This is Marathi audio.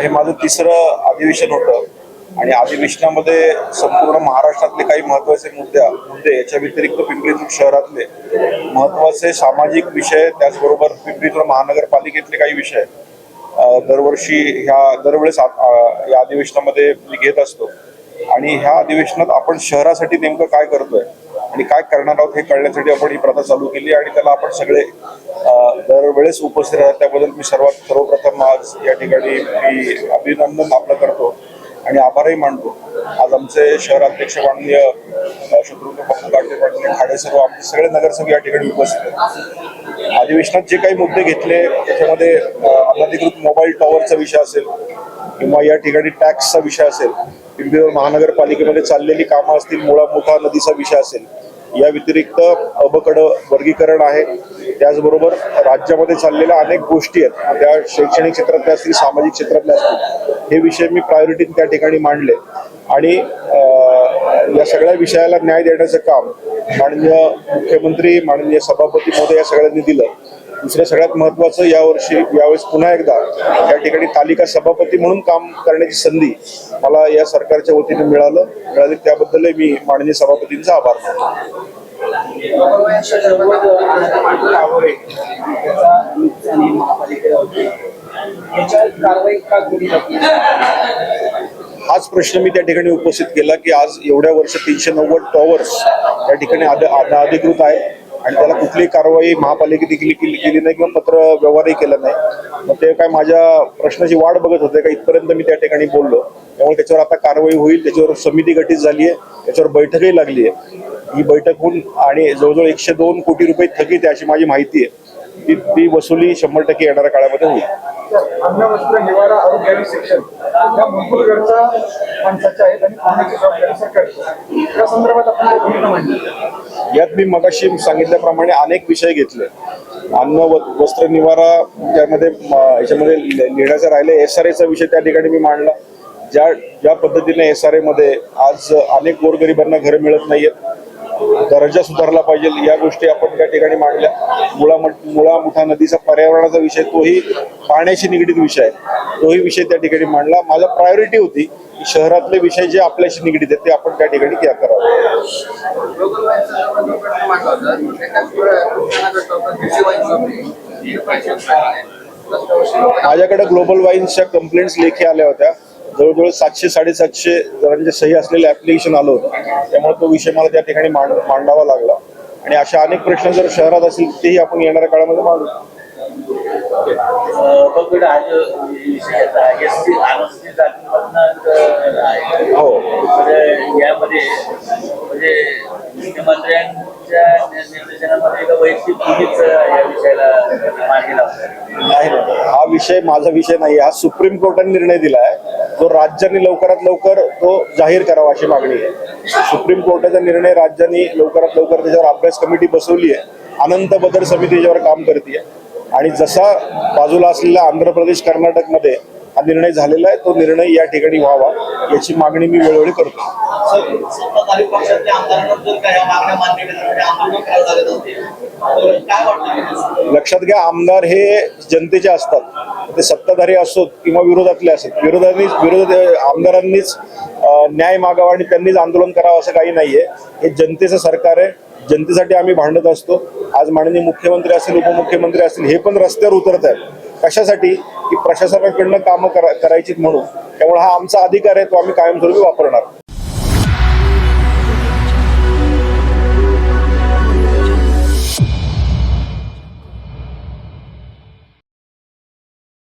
हे माझं तिसरं अधिवेशन होतं. आणि अधिवेशनामध्ये संपूर्ण महाराष्ट्रातले काही महत्त्वाचे मुद्द्या मुद्दे याच्या व्यतिरिक्त पिंपरी शहरातले. महत्त्वाचे सामाजिक विषय त्याचबरोबर पिंपरी महानगरपालिकेतले काही विषय. दरवर्षी ह्या दरवेळेस या अधिवेशनामध्ये मी घेत असतो. आणि ह्या अधिवेशनात आपण शहरासाठी नेमकं काय करतोय आणि काय करणार आहोत हे कळण्यासाठी आपण ही प्रथा चालू केली आणि त्याला आपण सगळे दरवेळेस उपस्थित राहतात त्याबद्दल मी सर्वात सर्वप्रथम आज या ठिकाणी मी अभिनंदन आपलं करतो आणि आभारही मानतो. आज आमचे शहराध्यक्ष माननीय शत्रुघ्न पप्पू गाडगे पाटील खाडे सर्व आमचे सगळे नगरसेवक या ठिकाणी उपस्थित आहेत. अधिवेशनात जे काही मुद्दे घेतले त्याच्यामध्ये अनधिकृत मोबाईल टॉवरचा विषय असेल किंवा या ठिकाणी टॅक्सचा विषय असेल पिंपरी महानगरपालिकेमध्ये चाललेली कामं असतील मुळा मोठा नदीचा विषय असेल या व्यतिरिक्त अबकड वर्गीकरण आहे. त्याचबरोबर राज्यामध्ये चाललेल्या अनेक गोष्टी आहेत. त्या शैक्षणिक क्षेत्रातल्या असतील सामाजिक क्षेत्रातल्या असतील हे विषय मी प्रायोरिटी त्या ठिकाणी मांडले. आणि या सगळ्या विषयाला न्याय देण्याचं काम माननीय मुख्यमंत्री माननीय सभापती महोदय या सगळ्यांनी दिलं. दुसरं सगळ्यात महत्वाचं यावर्षी यावेळेस पुन्हा एकदा या ठिकाणी तालिका सभापती म्हणून काम करण्याची संधी मला या सरकारच्या वतीने मिळालं. मिळाली त्याबद्दलही मी माननीय सभापतींचा आभार मानतो. हाच प्रश्न मी त्या ठिकाणी उपस्थित केला की आज एवढ्या वर्ष तीनशे नव्वद टॉवर्स या ठिकाणी अधिकृत आहे. आणि त्याला कुठलीही कारवाई महापालिकेने केली केली नाही किंवा पत्र व्यवहारही केला नाही. मग ते काय माझ्या प्रश्नाची वाट बघत होते का इथपर्यंत मी त्या ठिकाणी बोललो. त्यामुळे त्याच्यावर आता कारवाई होईल त्याच्यावर समिती गठीत झाली आहे त्याच्यावर बैठकही लागली आहे ही बैठक होऊन आणि जवळजवळ एकशे दोन कोटी रुपये थकीत आहे अशी माझी माहिती आहे. ती ती वसुली शंभर टक्के येणाऱ्या काळामध्ये होईल. आणि यात मी मगाशी सांगितल्याप्रमाणे अनेक विषय घेतले. अन्न व वस्त्र निवारा त्यामध्ये याच्यामध्ये लिहिण्याचं राहिले. एस आर एचा विषय त्या ठिकाणी मी मांडला. ज्या ज्या पद्धतीने एस आर एमध्ये आज अनेक गोरगरिबांना घरं मिळत नाहीयेत. दर्जा सुधारला पाहिजे या गोष्टी आपण त्या ठिकाणी मांडल्या. मुळा मुळा मुठा नदीचा पर्यावरणाचा विषय तोही पाण्याशी निगडीत विषय आहे. तोही विषय त्या ठिकाणी मांडला. माझा प्रायोरिटी होती की शहरातले विषय जे आपल्याशी निगडीत आहेत ते आपण त्या ठिकाणी क्या करावं. माझ्याकडे ग्लोबल वाईन्सच्या कंप्लेंट्स लेखी आल्या होत्या. जवळजवळ सातशे साडेसातशे जणांचे सही असलेलं ऍप्लिकेशन आलं होतं. त्यामुळे तो विषय मला त्या ठिकाणी मांड मांडावा लागला. आणि अशा अनेक प्रश्न जर शहरात असतील तेही आपण येणाऱ्या काळामध्ये मांडू बघ हा हो. म्हणजे यामध्ये म्हणजे मुख्यमंत्र्यांच्या नि- निर्देशनामध्ये एका वैयक्तिक कुणीच या विषयाला मार्गी लावतात नाही. हा विषय माझा विषय नाही. हा सुप्रीम कोर्टाने निर्णय दिला आहे जो राज्यांनी लवकरात लवकर तो जाहीर करावा अशी मागणी आहे. सुप्रीम कोर्टाचा निर्णय राज्याने लवकरात लवकर त्याच्यावर अभ्यास कमिटी बसवली आहे. अनंत बदल समिती त्याच्यावर काम करते आणि जसा बाजूला असलेला आंध्र प्रदेश कर्नाटकमध्ये हा निर्णय झालेला आहे तो निर्णय या ठिकाणी व्हावा याची मागणी मी वेळोवेळी करतो. लक्षात घ्या आमदार हे जनतेचे असतात. ते सत्ताधारी असोत किंवा विरोधातले असत. विरोधांनी विरोध आमदारांनीच न्याय मागावा आणि त्यांनीच आंदोलन करावं असं काही नाहीये. हे जनतेचं सरकार आहे. जनतेसाठी आम्ही भांडत असतो. आज माननीय मुख्यमंत्री असतील उपमुख्यमंत्री असतील हे पण रस्त्यावर उतरत आहेत. कशासाठी की प्रशासनाकडनं कामं करा करायची म्हणून. त्यामुळे हा आमचा अधिकार आहे तो आम्ही कायमस्वरूपी वापरणार.